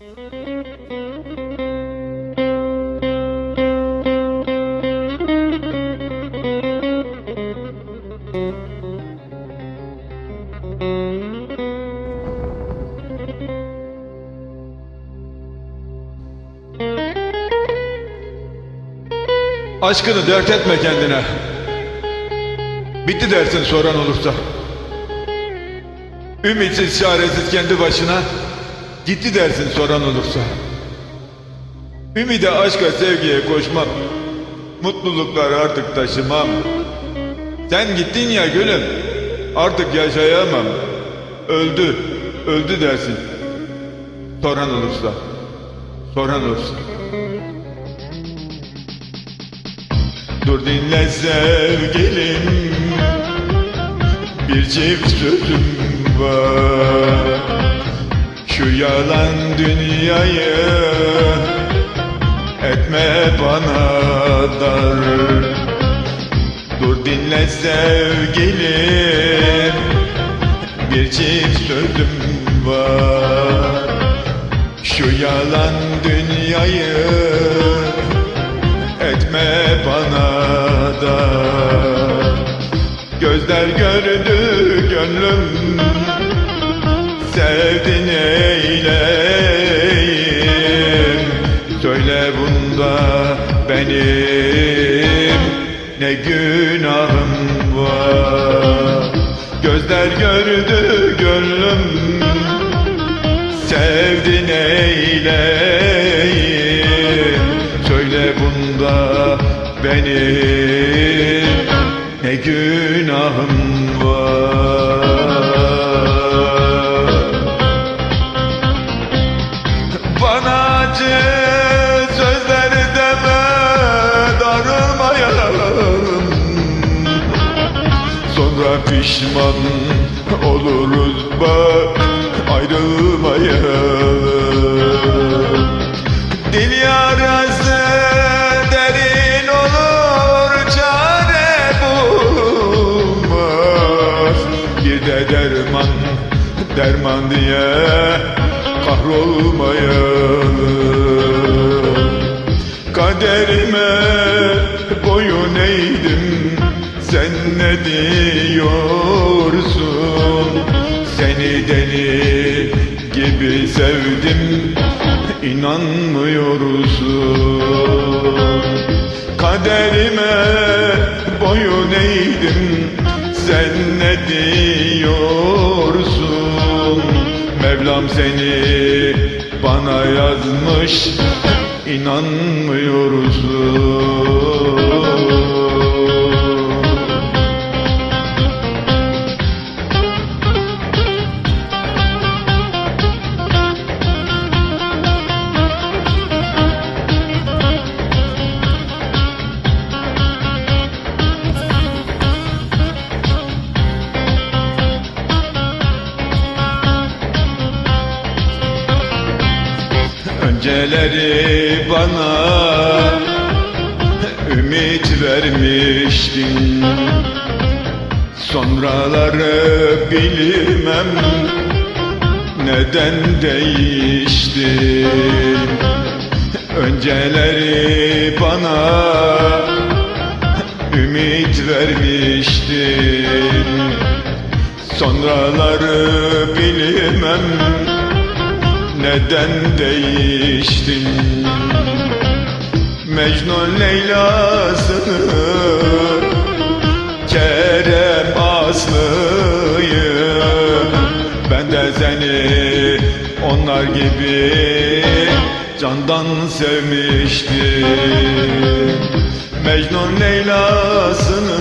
Aşkını dert etme kendine. Bitti dersin soran olursa. Ümitsiz çaresiz kendi başına gitti dersin soran olursa. Ümide aşka sevgiye koşmam. Mutluluklar artık taşımam. Sen gittin ya gülüm. Artık yaşayamam. Öldü, öldü dersin. Soran olursa. Soran olursa. Dur dinle sevgilim Bir çift sözüm var Şu yalan dünyayı Etme bana dar. Dur dinle sevgilim Bir çift sözüm var. Şu yalan dünyayı etme bana da Gözler gördü gönlüm Sevdin eyleyim Söyle bunda benim Ne günahım var. Gözler gördü gönlüm Sevdin eyleyim Söyle bunda benim Ne günahım var pişman oluruz bak ayrılmayalım. Dil yarası derin olur çare bulmaz Bir de derman derman diye kahrolmayalım. Kaderime ne diyorsun? Seni deli gibi sevdim İnanmıyorsun. Kaderime boyun eğdim Sen ne diyorsun? Mevlam seni bana yazmış İnanmıyorsun Önceleri bana ümit vermiştin. Sonraları bilmem neden değiştin Önceleri bana ümit vermiştin. Sonraları bilmem neden değiştin? Mecnun Leyla'sını Kerem Aslı'yı Ben de seni onlar gibi candan sevmiştim. Mecnun Leyla'sını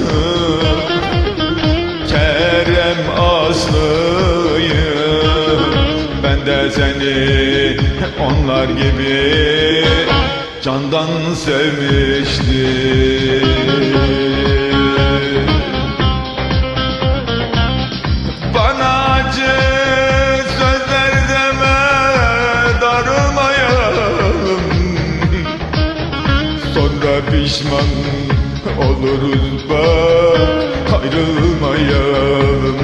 seni onlar gibi candan sevmiştim Bana acı sözler deme darılmayalım. Sonra pişman oluruz bak ayrılmayalım.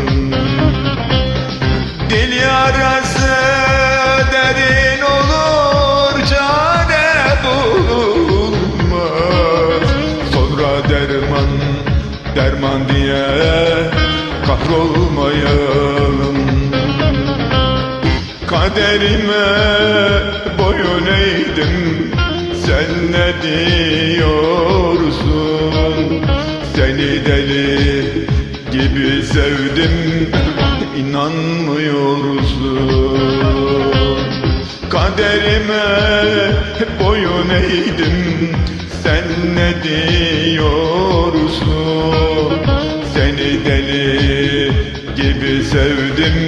Dil yarası Kaderime boyun eğdim. Sen ne diyorsun? Seni deli gibi sevdim. İnanmıyorsun. Kaderime boyun eğdim. Sen ne diyorsun? Seni deli gibi sevdim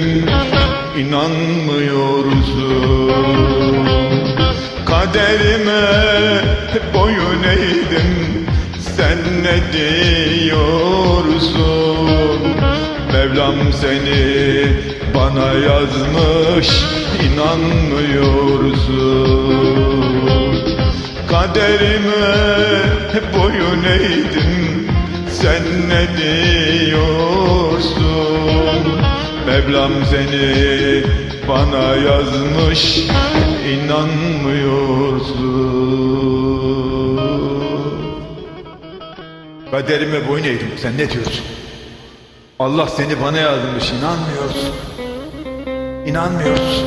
İnanmıyorsun. Kaderime boyun eğdim Sen ne diyorsun? Mevlam seni bana yazmış inanmıyorsun. Kaderime boyun eğdim Sen ne diyorsun Mevlam seni bana yazmış inanmıyorsun. Kaderime boyun eğdim sen ne diyorsun? Allah seni bana yazmış inanmıyorsun. İnanmıyorsun